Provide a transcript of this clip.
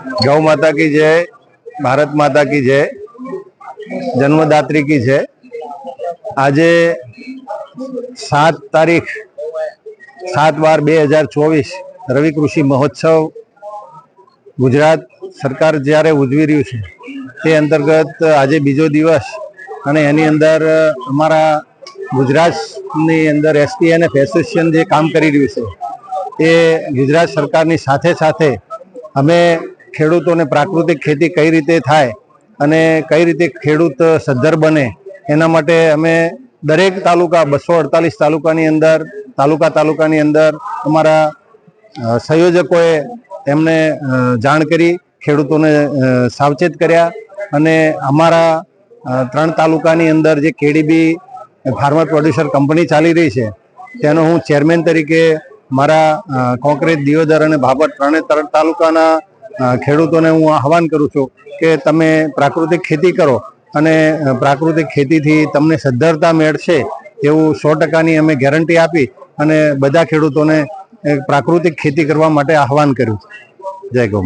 ગૌ માતા કી જય, ભારત માતા કી જય, જન્મદાત્રી કી જય. આજે સાત તારીખ, સાત બાર બે હજાર ચોવીસ, રવિ કૃષિ મહોત્સવ ગુજરાત સરકાર જ્યારે ઉજવી રહ્યું છે, તે અંતર્ગત આજે બીજો દિવસ અને એની અંદર અમારા ગુજરાતની અંદર એસટીએનએફ એસોસિએશન જે કામ કરી રહ્યું છે, એ ગુજરાત સરકારની સાથે સાથે અમે ખેડૂતોને પ્રાકૃતિક ખેતી કઈ રીતે થાય અને કઈ રીતે ખેડૂત સદ્ધર બને, એના માટે અમે દરેક તાલુકા, બસો અડતાલીસ તાલુકાની અંદર, તાલુકા તાલુકાની અંદર અમારા સંયોજકોએ એમને જાણ કરી, ખેડૂતોને સાવચેત કર્યા અને અમારા ત્રણ તાલુકાની અંદર જે કેડીબી ફાર્મર પ્રોડ્યુસર કંપની ચાલી રહી છે, તેનો હું ચેરમેન તરીકે મારા કોંક્રેટ, દિયોદર અને ભાભર ત્રણે ત્રણ તાલુકાના ખેડૂતોને હું આહવાન કરું છું કે તમે પ્રાકૃતિક ખેતી કરો અને પ્રાકૃતિક ખેતીથી તમને સદ્ધરતા મેળશે એવું સો ટકાની અમે ગેરંટી આપી અને બધા ખેડૂતોને પ્રાકૃતિક ખેતી કરવા માટે આહવાન કર્યું જય ગૌ